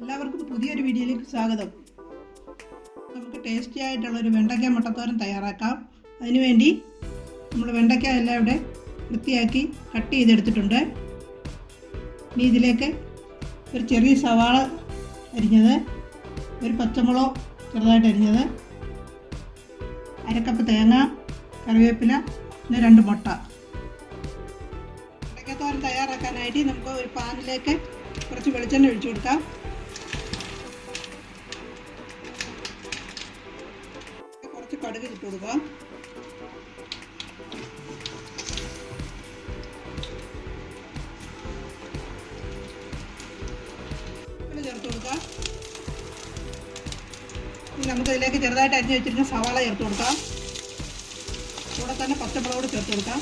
എല്ലാവർക്കും പുതിയൊരു വീഡിയോയിലേക്ക് സ്വാഗതം. നമുക്ക് ടേസ്റ്റി ആയിട്ടുള്ള ഒരു വെണ്ടയ്ക്ക മുട്ടത്തോരൻ തയ്യാറാക്കാം. അതിനുവേണ്ടി നമ്മൾ വെണ്ടയ്ക്ക എല്ലാം ഇവിടെ വൃത്തിയാക്കി കട്ട് ചെയ്തെടുത്തിട്ടുണ്ട്. ഇനി ഇതിലേക്ക് ഒരു ചെറിയ സവാള അരിഞ്ഞത് ഒരു പച്ചമുളക് ചെറുതായിട്ട് അരിഞ്ഞത് അരക്കപ്പ് തേങ്ങ കറിവേപ്പില പിന്നെ രണ്ട് മുട്ട. വെണ്ടയ്ക്കത്തോരൻ തയ്യാറാക്കാനായിട്ട് നമുക്ക് ഒരു പാനിലേക്ക് കുറച്ച് വെളിച്ചെണ്ണ ഒഴിച്ചു കൊടുക്കാം. കടുക് ഇട്ട് കൊടുക്കാം ചേർത്ത് കൊടുക്കാം ഇനി നമുക്ക് ഇതിലേക്ക് ചെറുതായിട്ട് അരിഞ്ഞു വെച്ചിരുന്ന സവാള ചേർത്ത് കൊടുക്കാം. കൂടെ തന്നെ പച്ചമുളകോട് ചേർത്ത് കൊടുക്കാം.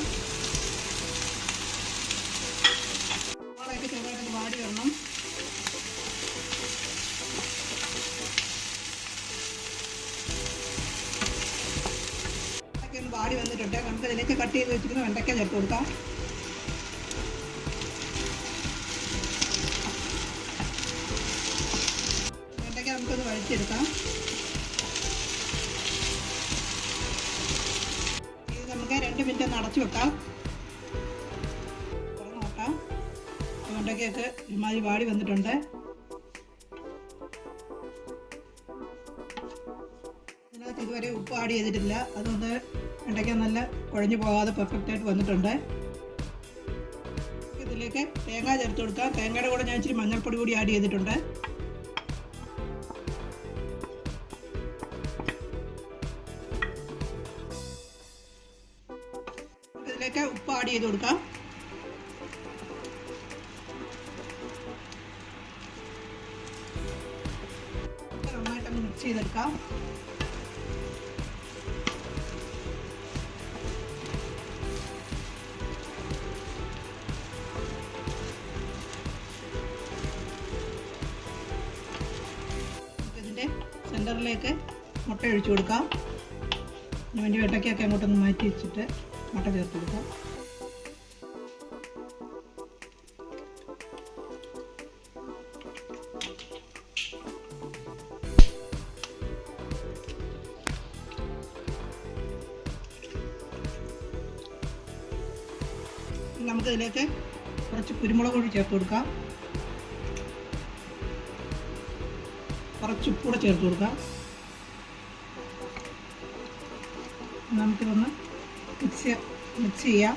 വന്നിട്ടുണ്ട് നമുക്ക് ഇതിലേക്ക് കട്ട് ചെയ്ത് വെച്ചിരിക്കുന്ന വെണ്ടയ്ക്ക ചേർത്ത് കൊടുക്കാം. വെണ്ടയ്ക്ക നമുക്കൊന്ന് വഴിച്ചെടുക്കാം ഇത് നമുക്ക് രണ്ട് മിനിറ്റ് ഒന്ന് അടച്ചു വെക്കാം. തുറന്ന് നോക്കാം. വെണ്ടയ്ക്കൊക്കെ ഒരുമാതിരി വാടി വന്നിട്ടുണ്ട്. ഇതിനകത്ത് ഇതുവരെ ഉപ്പ് ആഡ് ചെയ്തിട്ടില്ല. അതുകൊണ്ട് വെണ്ടയ്ക്ക നല്ല കുഴഞ്ഞു പോകാതെ പെർഫെക്റ്റ് ആയിട്ട് വന്നിട്ടുണ്ട്. ഇതിലേക്ക് തേങ്ങ ചേർത്ത് കൊടുക്കാം. തേങ്ങയുടെ കൂടെ ഞാൻ ഇച്ചിരി മഞ്ഞൾപ്പൊടി കൂടി ആഡ് ചെയ്തിട്ടുണ്ട്. ഇതിലേക്ക് ഉപ്പ് ആഡ് ചെയ്ത് കൊടുക്കാം. നന്നായിട്ടൊന്ന് മിക്സ് ചെയ്തെടുക്കാം. സെന്ററിലേക്ക് മുട്ട ഒഴിച്ചു കൊടുക്കാം. അതിന് വേണ്ടി വെട്ടയ്ക്കൊക്കെ അങ്ങോട്ടൊന്ന് മാറ്റി വെച്ചിട്ട് മുട്ട ചേർത്ത് കൊടുക്കാം. നമുക്കിതിലേക്ക് കുറച്ച് കുരുമുളക് പൊടി ചേർത്ത് കൊടുക്കാം. കുറച്ച് ഉപ്പൂടെ ചേർത്ത് കൊടുക്കാം. നമുക്കിതൊന്ന് മിക്സ് മിക്സ് ചെയ്യാം.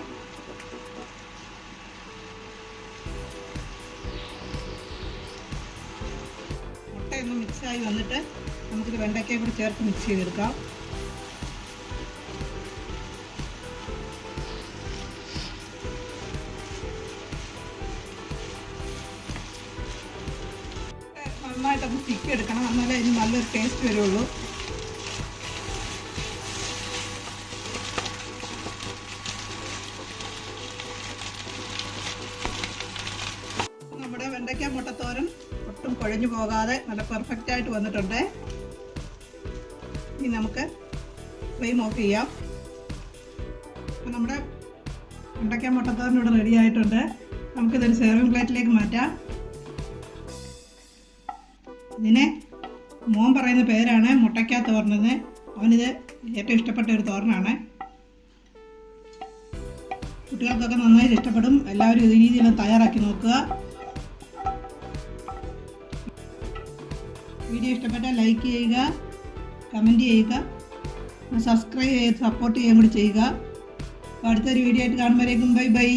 മുട്ടയൊന്ന് മിക്സായി വന്നിട്ട് നമുക്കിത് വെണ്ടയ്ക്കയും കൂടി ചേർത്ത് മിക്സ് ചെയ്തെടുക്കാം. നന്നായിട്ടൊന്ന് തിക്കി എടുക്കണം. എന്നാലേ അതിന് നല്ലൊരു ടേസ്റ്റ് വരുള്ളൂ. നമ്മുടെ വെണ്ടയ്ക്ക മുട്ടത്തോരൻ ഒട്ടും കുഴഞ്ഞു പോകാതെ നല്ല പെർഫെക്റ്റ് ആയിട്ട് വന്നിട്ടുണ്ട്. ഇനി നമുക്ക് ഫ്ലെയിം ഓഫ് ചെയ്യാം. അപ്പം നമ്മുടെ വെണ്ടയ്ക്ക മുട്ടത്തോരൻ ഇവിടെ റെഡി ആയിട്ടുണ്ട്. നമുക്കിതൊരു സെർവിങ് പ്ലേറ്റിലേക്ക് മാറ്റാം. ഇതിനെ മോൻ പറയുന്ന പേരാണ് മുട്ടയ്ക്ക തോരനെന്ന് അവനിത് ഏറ്റവും ഇഷ്ടപ്പെട്ട ഒരു തോരനാണ്. കുട്ടികൾക്കൊക്കെ നന്നായിട്ട് ഇഷ്ടപ്പെടും. എല്ലാവരും ഇത് രീതിയിൽ തയ്യാറാക്കി നോക്കുക. വീഡിയോ ഇഷ്ടപ്പെട്ടാൽ ലൈക്ക് ചെയ്യുക കമന്റ് ചെയ്യുക സബ്സ്ക്രൈബ് ചെയ്ത് സപ്പോർട്ട് ചെയ്യാൻ കൂടി ചെയ്യുക. അടുത്തൊരു വീഡിയോ ആയിട്ട് കാണുമ്പോഴേക്കും ബൈ ബൈ.